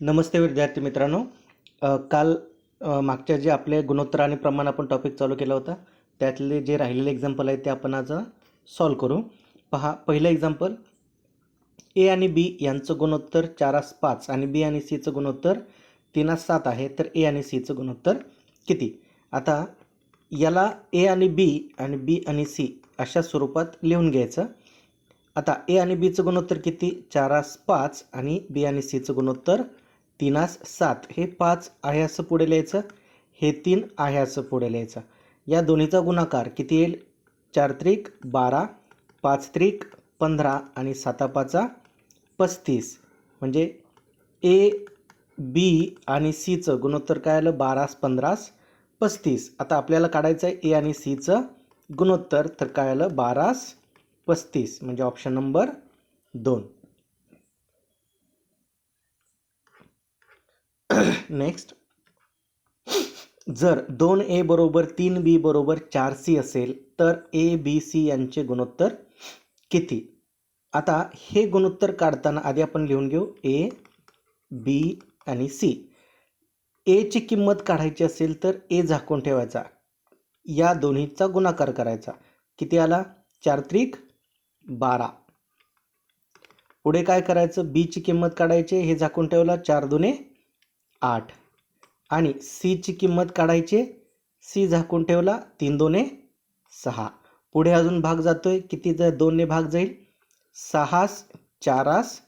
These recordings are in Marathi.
नमस्ते विद्यार्थी मित्रांनो. काल मागच्या जे आपले गुणोत्तर आणि प्रमाण आपण टॉपिक चालू केला होता त्यातले जे राहिलेले एक्झाम्पल आहेत ते आपण आज सॉल्व करू. पहा पहिलं एक्झाम्पल ए आणि बी यांचं गुणोत्तर चारास पाच आणि बी आणि सीचं गुणोत्तर तीनास सात आहे तर ए आणि सीचं गुणोत्तर किती? आता याला ए आणि बी आणि बी आणि सी अशा स्वरूपात लिहून घ्यायचं. आता ए आणि बीचं गुणोत्तर किती? चारास पाच आणि बी आणि सीचं गुणोत्तर तीनास सात. हे पाच आहे असं पुढे लिहायचं. हे तीन आहे असं पुढे लिहायचं. या दोन्हीचा गुणाकार किती येईल? चार त्रिक बारा पाच त्रिक पंधरा आणि सातापाचा पाचा पस्तीस. म्हणजे ए बी आणि सीचं गुणोत्तर काय आलं? बारास पंधरास पस्तीस. आता आपल्याला काढायचं आहे ए आणि सीचं गुणोत्तर. तर काय आलं? बारास पस्तीस. म्हणजे ऑप्शन नंबर दोन. नेक्स्ट जर दोन ए बरोबर तीन बी बरोबर चार सी असेल तर ए बी सी यांचे गुणोत्तर किती? आता हे गुणोत्तर काढताना आधी आपण लिहून घेऊ. ए बी आणि सी एची किंमत काढायची असेल तर ए झाकून ठेवायचा. या दोन्हीचा गुणाकार करायचा. किती आला? चार त्रिक बारा. पुढे काय करायचं? बीची किंमत काढायची. हे झाकून ठेवला. चार दुने आठ. आणि सीची किंमत काढायची सी झाकून ठेवला तीन दोने सहा. पुढे अजून भाग जातो आहे किती जर दोनने भाग जाईल? सहास चारास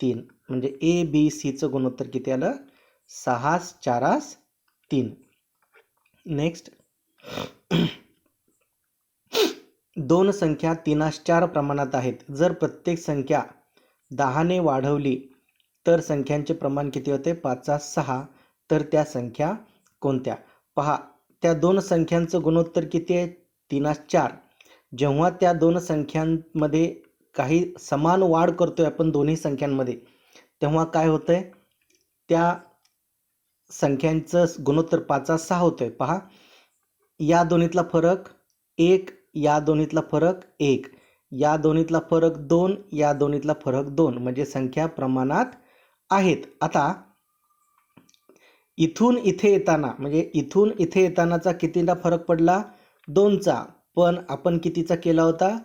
तीन. म्हणजे ए बी सीचं गुणोत्तर किती आलं? सहास चारास तीन. नेक्स्ट दोन संख्या तीनास चार प्रमाणात आहेत. जर प्रत्येक संख्या दहाने वाढवली तर संख्यांचे प्रमाण किती होते? पाचा सहा. तर त्या संख्या कोणत्या? पहा त्या दोन संख्यांचं गुणोत्तर किती आहे? तीनास चार. जेव्हा त्या दोन संख्यांमध्ये काही समान वाढ करतोय आपण दोन्ही संख्यांमध्ये तेव्हा काय होतं आहे त्या संख्यांचं गुणोत्तर पाचा सहा होतोय. पहा या दोन्हीतला फरक एक या दोन्हीतला फरक एक. या दोन्हीतला फरक दोन या दोन्हीतला फरक दोन. म्हणजे संख्या प्रमाणात आहेत. आता इथून इथे येताना म्हणजे इथून इथे येतानाचा कितीला फरक पडला? दोनचा. पण आपण कितीचा केला होता?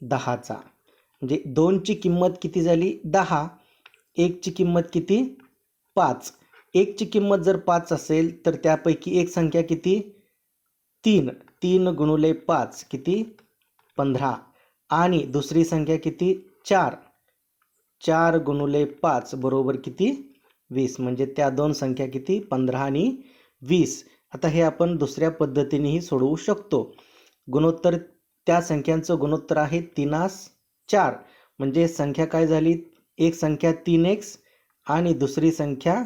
दहाचा. म्हणजे दोनची किंमत किती झाली? दहा. एकची किंमत किती? पाच. एकची किंमत जर पाच असेल तर त्यापैकी एक संख्या किती? तीन. तीन गुणुले पाच किती? पंधरा. आणि दुसरी संख्या किती? चार. चार गुणुले पाच बरोबर किती? वीस. म्हणजे त्या दोन संख्या किती? पंधरा आणि वीस. आता हे आपण दुसऱ्या पद्धतीनेही सोडवू शकतो. गुणोत्तर त्या संख्यांचं गुणोत्तर आहे तीनास चार. म्हणजे संख्या काय झाली? एक संख्या तीन एक्स आणि दुसरी संख्या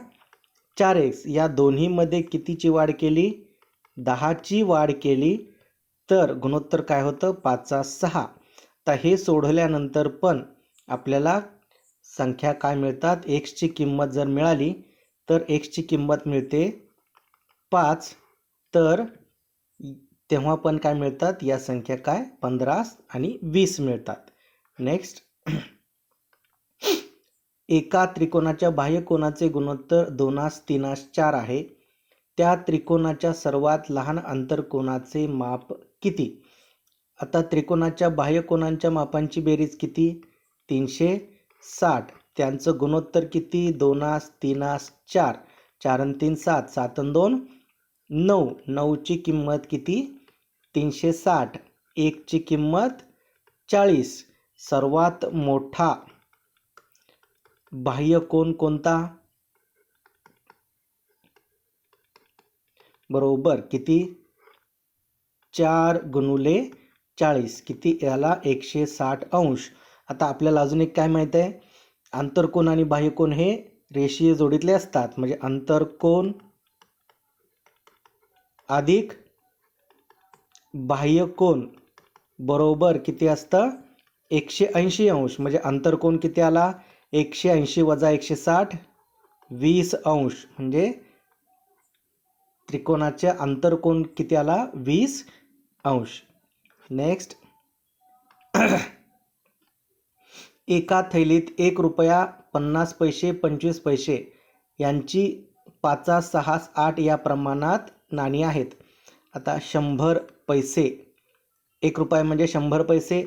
चार एक्स या दोन्हीमध्ये कितीची वाढ केली? दहाची वाढ केली. तर गुणोत्तर काय होतं? पाचचा सहा. तर हे सोडवल्यानंतर पण आपल्याला संख्या काय मिळतात? एक्सची किंमत जर मिळाली तर एक्सची किंमत मिळते पाच. तर तेव्हा पण काय मिळतात? या संख्या काय? पंधरा आणि वीस मिळतात. नेक्स्ट एका त्रिकोणाच्या बाह्यकोनाचे गुणोत्तर दोनास तीनास चार आहे. त्या त्रिकोणाच्या सर्वात लहान अंतरकोणाचे माप किती? आता त्रिकोणाच्या बाह्यकोनांच्या मापांची बेरीज किती? तीनशे. साठ. त्यांचं गुणोत्तर किती? दोनास तीनास चार. चार आणि तीन सात. सात आणि दोन नऊ. नऊची किंमत किती? तीनशे साठ. एकची किंमत चाळीस. सर्वात मोठा बाह्य कोण कोणता? बरोबर. किती? चार गुणुले चाळीस. किती? याला एकशे साठ अंश. आता आपल्याला अजून एक काय माहीत आहे? आंतरकोन आणि बाह्यकोन हे रेषीय जोडीतले असतात. म्हणजे आंतरकोन अधिक बाह्यकोन बरोबर किती असतं? एकशे ऐंशी अंश. म्हणजे आंतरकोन किती आला? एकशे ऐंशी वजा एकशे साठ वीस अंश. म्हणजे त्रिकोणाचे आंतरकोन किती आला? वीस अंश. नेक्स्ट एका थैलीत एक रुपया पन्नास पैसे पंचवीस पैसे यांची पाचास सहास आठ या प्रमाणात नाणी आहेत. आता शंभर पैसे एक रुपये म्हणजे शंभर पैसे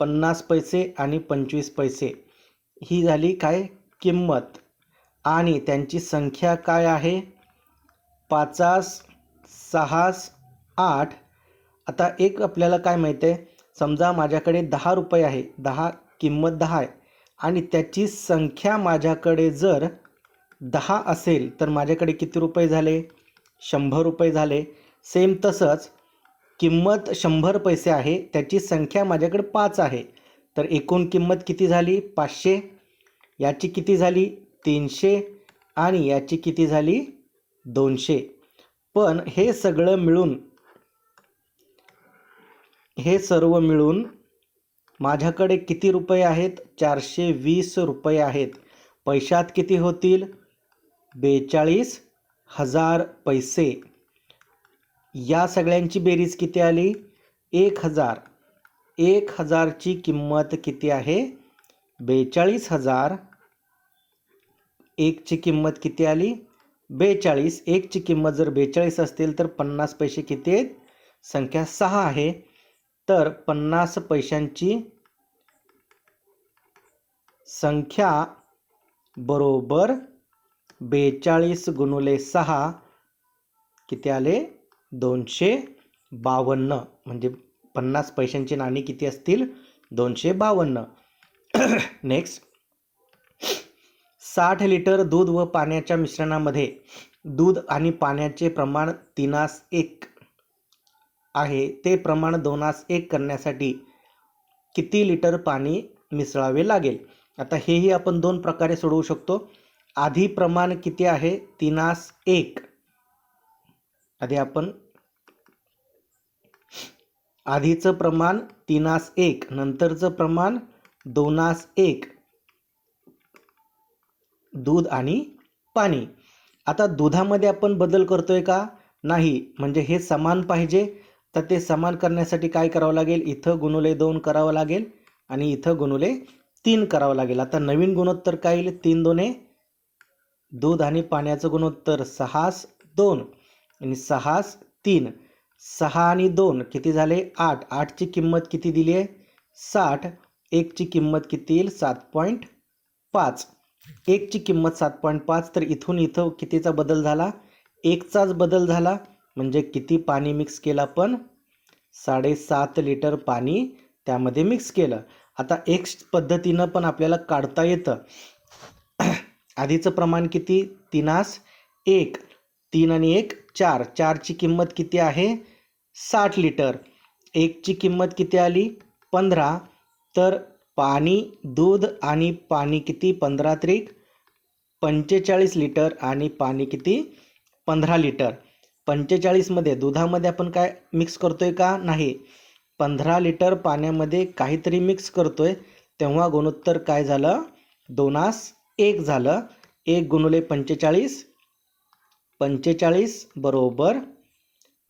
पन्नास पैसे आणि पंचवीस पैसे. ही झाली काय? किंमत. आणि त्यांची संख्या काय आहे? पाचास सहास आठ. आता एक आपल्याला काय माहीत आहे? समजा माझ्याकडे दहा रुपये आहे. दहा किंमत दहा आहे. आणि त्याची संख्या माझ्याकडे जर दहा असेल तर माझ्याकडे किती रुपये झाले? शंभर रुपये झाले. सेम तसंच किंमत शंभर पैसे आहे त्याची संख्या माझ्याकडे पाच आहे. तर एकूण किंमत किती झाली? पाचशे. याची किती झाली? तीनशे. आणि याची किती झाली? दोनशे. पण हे सगळं मिळून हे सर्व मिळून माझ्याकडे किती रुपये आहेत? चारशे वीस रुपये आहेत. पैशात किती होतील? बेचाळीस हजार पैसे. या सगळ्यांची बेरीज किती आली? एक हजार. एक हजारची किंमत किती आहे? बेचाळीस हजार. एकची किंमत किती आली? बेचाळीस. एकची किंमत जर बेचाळीस असतील तर पन्नास पैसे किती आहेत? संख्या सहा आहे. तर पन्नास पैशांची संख्या बरोबर बेचाळीस गुणुले सहा किती आले? दोनशे बावन्न. म्हणजे पन्नास पैशांची नाणी किती असतील? दोनशे बावन्न. नेक्स्ट साठ लिटर दूध व पाण्याच्या मिश्रणामध्ये दूध आणि पाण्याचे प्रमाण तीनास एक. आहे. ते प्रमाण दोनास एक करण्यासाठी किती लिटर पाणी मिसळावे लागेल? आता हेही आपण दोन प्रकारे सोडवू शकतो. आधी प्रमाण किती आहे? तीनास एक. आधी आपण आधीचं प्रमाण तीनास एक नंतरचं प्रमाण दोनास एक. दूध आणि पाणी. आता दुधामध्ये आपण बदल करतोय का? नाही. म्हणजे हे समान पाहिजे. तर ते समान करण्यासाठी काय करावं लागेल? इथं गुणुले दोन करावं लागेल आणि इथं गुणुले तीन करावं लागेल. आता नवीन गुणोत्तर काय येईल? तीन दोने दूध आणि पाण्याचं गुणोत्तर सहास दोन आणि सहास तीन. सहा आणि दोन किती झाले? आठ. आठची किंमत किती दिली आहे? साठ. एकची किंमत किती येईल? सात पॉईंट पाच. एकची किंमत सात पॉईंट पाच. तर इथून इथं कितीचा बदल झाला? एकचाच बदल झाला. म्हणजे किती पाणी मिक्स केलं आपण? साडेसात लिटर पाणी त्यामध्ये मिक्स केलं. आता एक पद्धतीनं पण आपल्याला काढता येतं. आधीचं प्रमाण किती? तिनास एक. तीन आणि एक चार. चारची किंमत किती आहे? साठ लिटर एकची किंमत किती आली? पंधरा. तर पाणी दूध आणि पाणी किती? पंधरा त्रिक पंचेचाळीस लिटर आणि पाणी किती? पंधरा लिटर पंचेचाळीसमध्ये दुधामध्ये आपण काय मिक्स करतो आहे का? नाही. पंधरा लिटर पाण्यामध्ये काहीतरी मिक्स करतो आहे तेव्हा गुणोत्तर काय झालं? दोनास एक झालं. एक गुणुले पंचेचाळीस. पंचेचाळीस बरोबर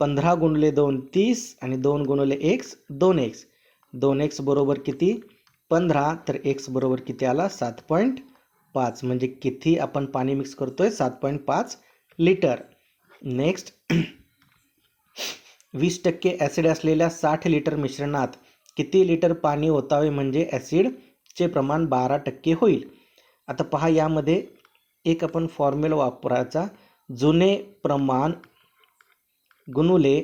पंधरा गुणले दोन तीस आणि दोन गुणले एक्स दोन एक्स दोन एक्स बरोबर किती? पंधरा. तर एक्स बरोबर किती आला? सात पॉईंट पाच. म्हणजे किती आपण पाणी मिक्स करतो आहे सात पॉईंट पाच लिटर. नेक्स्ट वीस टक्के ॲसिड असलेल्या साठ लिटर मिश्रणात किती लिटर पाणी ओतावे म्हणजे ॲसिडचे प्रमाण बारा टक्के होईल. आता पहा यामध्ये एक आपण फॉर्म्युला वापरायचा. जुने प्रमाण गुणुले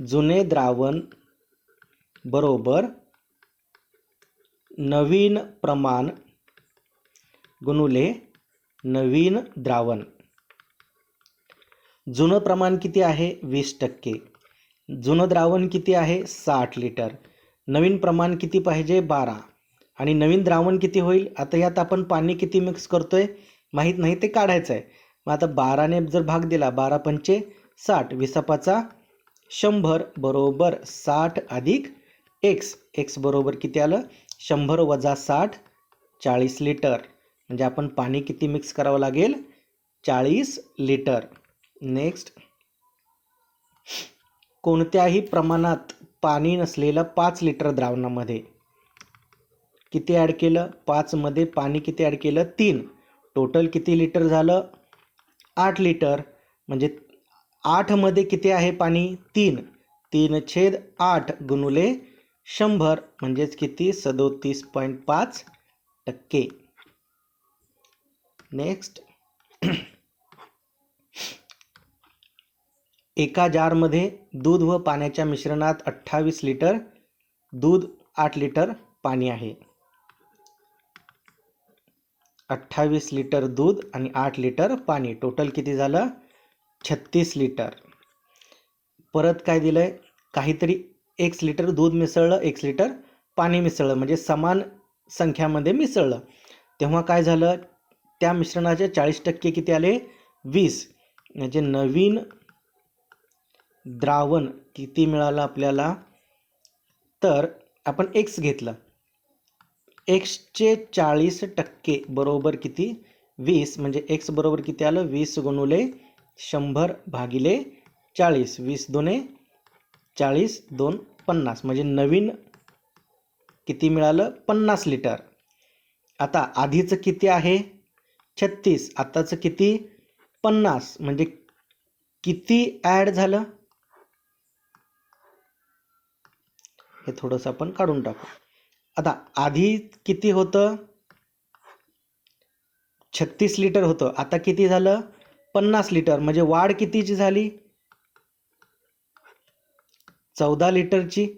जुने द्रावण बरोबर नवीन प्रमाण गुणुले नवीन द्रावण. जुनं प्रमाण किती आहे? वीस टक्के. जुनं द्रावण किती आहे? साठ लिटर. नवीन प्रमाण किती पाहिजे? बारा. आणि नवीन द्रावण किती होईल? आता यात आपण पाणी किती मिक्स करतो आहे माहीत नाही ते काढायचं आहे. मग आता बाराने जर भाग दिला बारा पंचे साठ. विसापाचा शंभर बरोबर साठ अधिक एक्स एक्स बरोबर किती आलं? शंभर वजा साठ चाळीस लिटर. म्हणजे आपण पाणी किती मिक्स करावं लागेल? चाळीस लिटर. नेक्स्ट कोणत्याही प्रमाणात पाणी नसलेलं पाच लिटर द्रावणामध्ये किती ॲड केलं? पाचमध्ये पाणी किती ॲड केलं? तीन. टोटल किती लिटर झालं? आठ लिटर. म्हणजे आठमध्ये किती आहे पाणी? तीन. तीन छेद आठ गुणुले शंभर. म्हणजेच किती? सदोतीस पॉईंट पाच टक्के. नेक्स्ट एका जारमध्ये दूध व पाण्याच्या मिश्रणात अठ्ठावीस लिटर दूध आठ लिटर पाणी आहे. अठ्ठावीस लिटर दूध आणि आठ लिटर पाणी. टोटल किती झालं? छत्तीस लिटर. परत काय दिलं आहे काहीतरी एक्स लिटर दूध मिसळलं एक्स लिटर पाणी मिसळलं म्हणजे समान संख्यामध्ये मिसळलं. तेव्हा काय झालं? त्या मिश्रणाचे चाळीस टक्के किती आले? वीस. म्हणजे नवीन द्रावण किती मिळालं आपल्याला? तर आपण एक्स घेतलं. एक्सचे चाळीस टक्के बरोबर किती? वीस म्हणजे एक्स बरोबर किती आलं? वीस गुणुले शंभर भागिले चाळीस. वीस दोने चाळीस दोन पन्नास. म्हणजे नवीन किती मिळालं? पन्नास लिटर. आता आधीचं किती आहे? छत्तीस. आताचं किती? पन्नास. म्हणजे किती ॲड झालं? हे थोडंसं आपण काढून टाकू. आता आधी किती होतं? छत्तीस लिटर होतं. आता किती झालं? पन्नास लिटर. म्हणजे वाढ कितीची झाली? चौदा लिटरची.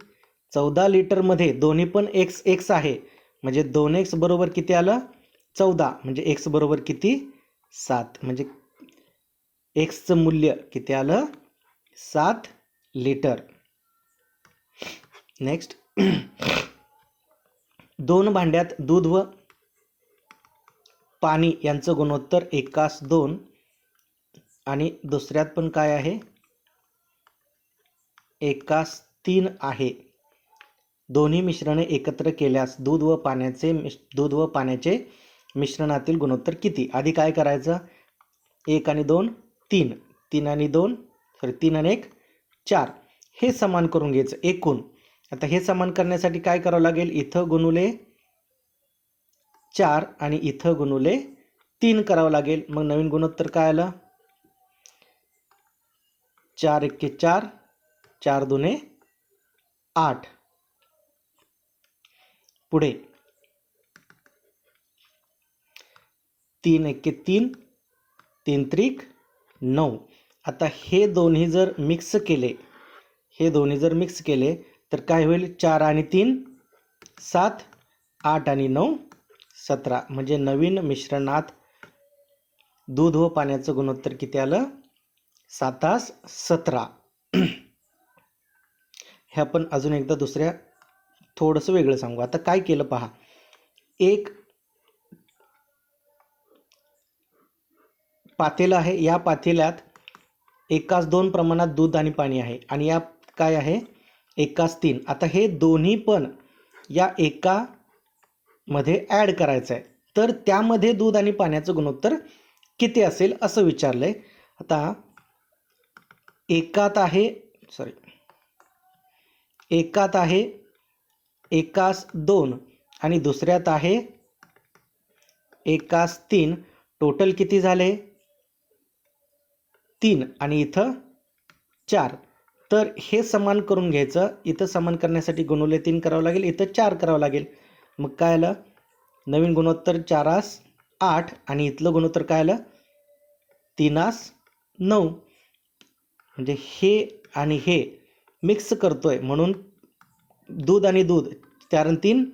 चौदा लिटरमध्ये दोन्ही पण एक्स एक्स आहे. म्हणजे दोन एक्स बरोबर किती आलं? चौदा. म्हणजे एक्स बरोबर किती? सात. म्हणजे एक्सचं मूल्य किती आलं? सात लिटर. नेक्स्ट दोन भांड्यात दूध व पाणी यांचं गुणोत्तर एकास दोन. आणि दुसऱ्यात पण काय आहे? एकास तीन आहे. दोन्ही मिश्रणे एकत्र केल्यास दूध व पाण्याचे मिश दूध व पाण्याचे मिश्रणातील गुणोत्तर किती? आधी काय करायचं? एक आणि दोन तीन. तीन आणि दोन सॉरी तीन आणि एक चार. हे समान करून घ्यायचं. एकूण. आता हे समान करण्यासाठी काय करावं लागेल? इथं गुणुले चार आणि इथं गुणुले तीन करावं लागेल. मग नवीन गुणोत्तर काय आलं? चार एक्के चार चार दुने आठ. पुढे. तीन एक्के तीन तीन त्रिक नऊ. आता हे दोन्ही जर मिक्स केले हे दोन्ही जर मिक्स केले तर काय होईल? चार आणि तीन सात आठ आणि नऊ सतरा. म्हणजे नवीन मिश्रणात दूध व पाण्याचं गुणोत्तर किती आलं? सातास सतरा. हे आपण अजून एकदा दुसऱ्या थोडंसं वेगळं सांगू. आता काय केलं पहा? एक पातेलं आहे. या पातेल्यात एकाच दोन प्रमाणात दूध आणि पाणी आहे. आणि या काय आहे? एकाच तीन. आता हे दोन्ही पण या एका मध्ये ॲड करायचं आहे तर त्यामध्ये दूध आणि पाण्याचं गुणोत्तर किती असेल असं विचारलं आहे आता एकात आहे सॉरी एकात आहे एकास दोन आणि दुसऱ्यात आहे एकास तीन. टोटल किती झाले? तीन आणि इथं चार. तर हे समान करून घ्यायचं. इथं समान करण्यासाठी गुणवले तीन करावं लागेल इथं चार करावं लागेल. मग काय आलं? नवीन गुणोत्तर चारास आठ आणि इथलं गुणोत्तर काय आलं? तीनास नऊ. म्हणजे हे आणि हे मिक्स करतोय. म्हणून दूध आणि दूध चार आणि तीन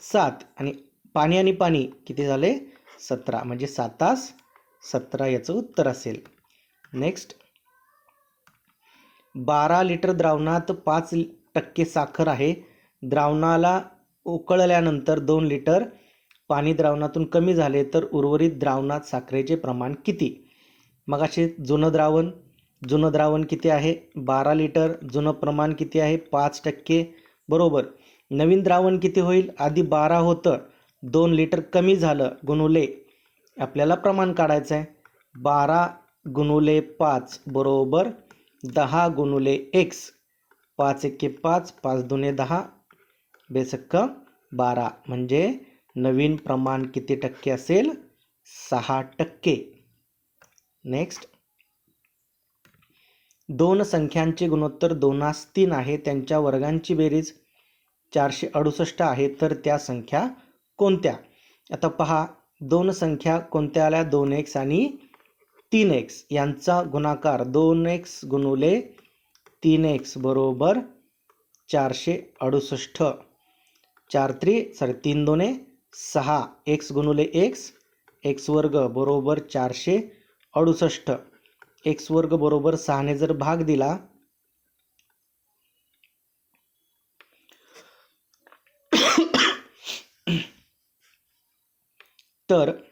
सात. आणि पाणी आणि पाणी किती झाले? सतरा. म्हणजे सात तास सतरा याचं उत्तर असेल. नेक्स्ट बारा लिटर द्रावणात पाच टक्के साखर आहे. द्रावणाला उकळल्यानंतर दोन लिटर पाणी द्रावणातून कमी झाले तर उर्वरित द्रावणात साखरेचे प्रमाण किती? मग असे जुनं द्रावण जुनं द्रावण किती आहे? बारा लिटर जुनं प्रमाण किती आहे? पाच टक्के. बरोबर. नवीन द्रावण किती होईल? आधी बारा होतं. दोन लिटर कमी झालं. गुणुले. आपल्याला प्रमाण काढायचं आहे बारा गुणुले पाच. बरोबर. दहा गुणुले एक्स. पाच एके पाच पाच दुने दहा. बेसक्क बारा. म्हणजे नवीन प्रमाण किती टक्के असेल? सहा टक्के. नेक्स्ट. दोन संख्यांचे गुणोत्तर दोनास तीन आहे. त्यांच्या वर्गांची बेरीज चारशे अडुसष्ट आहे. तर त्या संख्या कोणत्या? आता पहा. दोन संख्या कोणत्या आल्या दोन एक्स आणि तीन एक्स यांचा गुणाकार दोन एक्स गुणुले तीन एक्स बरोबर चारशे अडुसष्ट. चार त्री सॉरी तीन दोने सहा. एक्स गुणुले एक्स एक्स वर्ग बरोबर चारशे अडुसष्ट. एक्स वर्ग बरोबर सहाने जर भाग दिला तर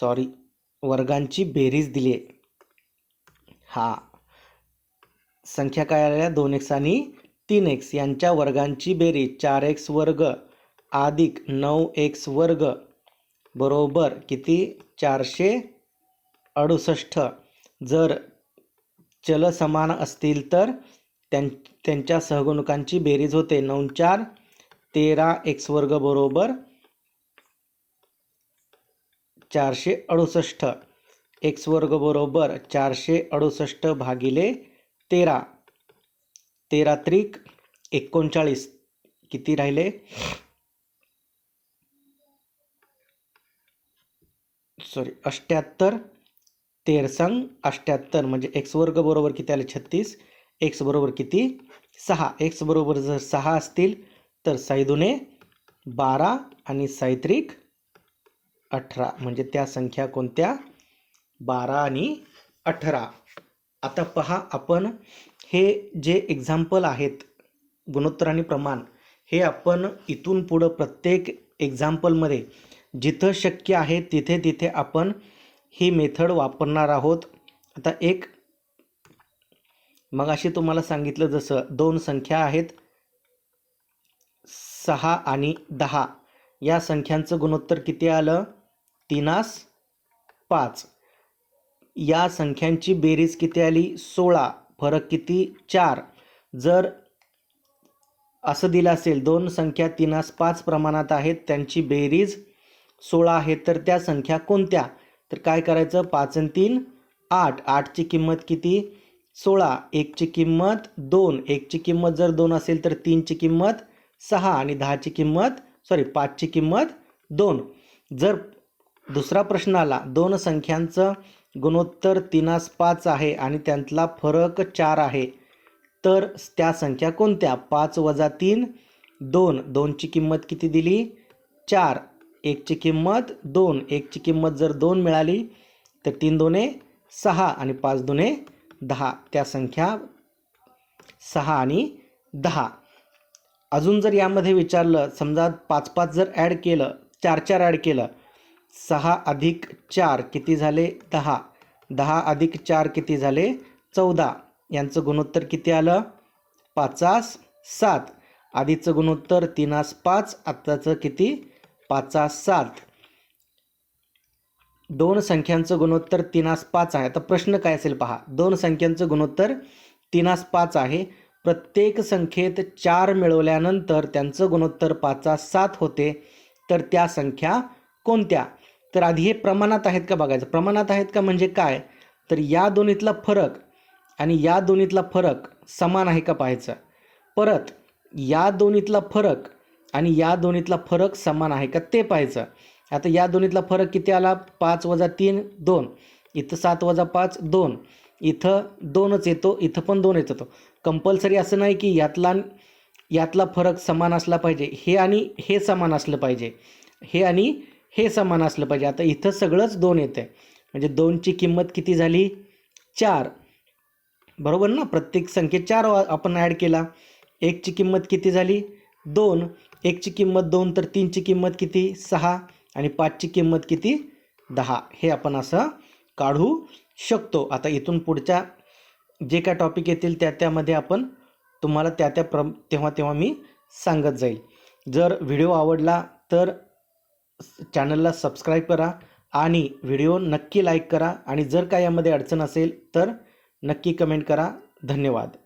सॉरी वर्गांची बेरीज दिली आहे हा. संख्या काय आल्या दोन एक्स आणि तीन एक्स यांच्या वर्गांची बेरीज चार एक्स वर्ग अधिक नऊ एक्स वर्ग बरोबर किती? चारशे अडुसष्ट. जर चल समान असतील तर त्यां त्यांच्या सहगुणकांची बेरीज होते. नऊ चार तेरा एक्स वर्ग बरोबर चारशे अडुसष्ट. एक्स वर्ग बरोबर चारशे अडुसष्ट भागिले तेरा. तेरा त्रिक एकोणचाळीस. किती राहिले? सॉरी अष्ट्याहत्तर. तेरसंग अष्ट्याहत्तर म्हणजे एक्स वर्ग बरोबर किती आले? छत्तीस. एक्स बरोबर किती? सहा. एक्स बरोबर जर सहा असतील तर साईदुने बारा आणि सायत्रिक अठरा. म्हणजे त्या संख्या कोणत्या? बारा आणि अठरा. आता पहा आपण हे जे एक्झाम्पल आहेत गुणोत्तर आणि प्रमाण हे आपण इथून पुढं प्रत्येक एक्झाम्पलमध्ये जिथं शक्य आहे तिथे तिथे आपण ही मेथड वापरणार आहोत. आता एक मग अशी तुम्हाला सांगितलं जसं दोन संख्या आहेत सहा आणि दहा. या संख्यांचं गुणोत्तर किती आलं? तीनास पाच. या संख्यांची बेरीज किती आली? सोळा. फरक किती? चार. जर असं दिलं असेल दोन संख्या तीनास पाच प्रमाणात आहेत त्यांची बेरीज सोळा आहे तर त्या संख्या कोणत्या? तर काय करायचं? पाच आणि तीन आठ. आठची किंमत किती? सोळा. एकची किंमत दोन. एकची किंमत जर दोन असेल तर तीनची किंमत सहा आणि दहाची किंमत सॉरी पाचची किंमत दोन. जर दुसरा प्रश्न आला. दोन संख्यांचं गुणोत्तर तीनास पाच आहे आणि त्यांतला फरक चार आहे. तर त्या संख्या कोणत्या? पाच वजा तीन दोन. दोनची किंमत किती दिली? चार. एकची किंमत दोन. एकची किंमत जर दोन मिळाली तर तीन दोने सहा आणि पाच दोने दहा. त्या संख्या सहा आणि दहा. अजून जर यामध्ये विचारलं समजा पाच पाच जर ॲड केलं चार चार ॲड केलं सहा अधिक चार किती झाले? दहा. दहा अधिक चार किती झाले? चौदा. यांचं गुणोत्तर किती आलं? पाचास सात. आधीचं गुणोत्तर तीनास पाच आत्ताचं किती? पाचास सात. दोन संख्यांचं गुणोत्तर तीनास पाच आहे. आता प्रश्न काय असेल पहा. दोन संख्यांचं गुणोत्तर तीनास पाच आहे. प्रत्येक संख्येत चार मिळवल्यानंतर त्यांचं गुणोत्तर पाचास सात होते. तर त्या संख्या कोणत्या? तर आधी हे प्रमाणात आहेत का बघायचं? प्रमाणात आहेत का म्हणजे काय? तर या दोन्हीतला फरक आणि या दोन्हीतला फरक समान आहे का पाहायचा? परत या दोन्हीतला फरक आणि या दोन्हीतला फरक समान आहे का ते पाहायचं. आता या दोन्हीतला फरक किती आला? पाच वजा तीन दोन. इथं सात वजा पाच दोन. इथं दोनच येतो इथं पण दोन येतो कंपल्सरी असं नाही की यातला यातला फरक समान असला पाहिजे. हे आणि हे समान असलं पाहिजे. हे आणि हे समान असलं पाहिजे. आता इथं सगळंच दोन येतं आहे म्हणजे दोनची किंमत किती झाली? चार. बरोबर ना? प्रत्येक संख्येत चार आपण ॲड केला. एकची किंमत किती झाली? दोन. एकची किंमत दोन तर तीनची किंमत किती? सहा. आणि पाचची किंमत किती? दहा. हे आपण असं काढू शकतो. आता इथून पुढच्या जे काय टॉपिक येतील त्या त्यामध्ये आपण तुम्हाला त्या त्या प्र तेव्हा तेव्हा मी सांगत जाईल. जर व्हिडिओ आवडला तर चॅनलला सबस्क्राईब करा आणि व्हिडिओ नक्की लाईक करा आणि जर का यामध्ये अडचण असेल तर नक्की कमेंट करा. धन्यवाद.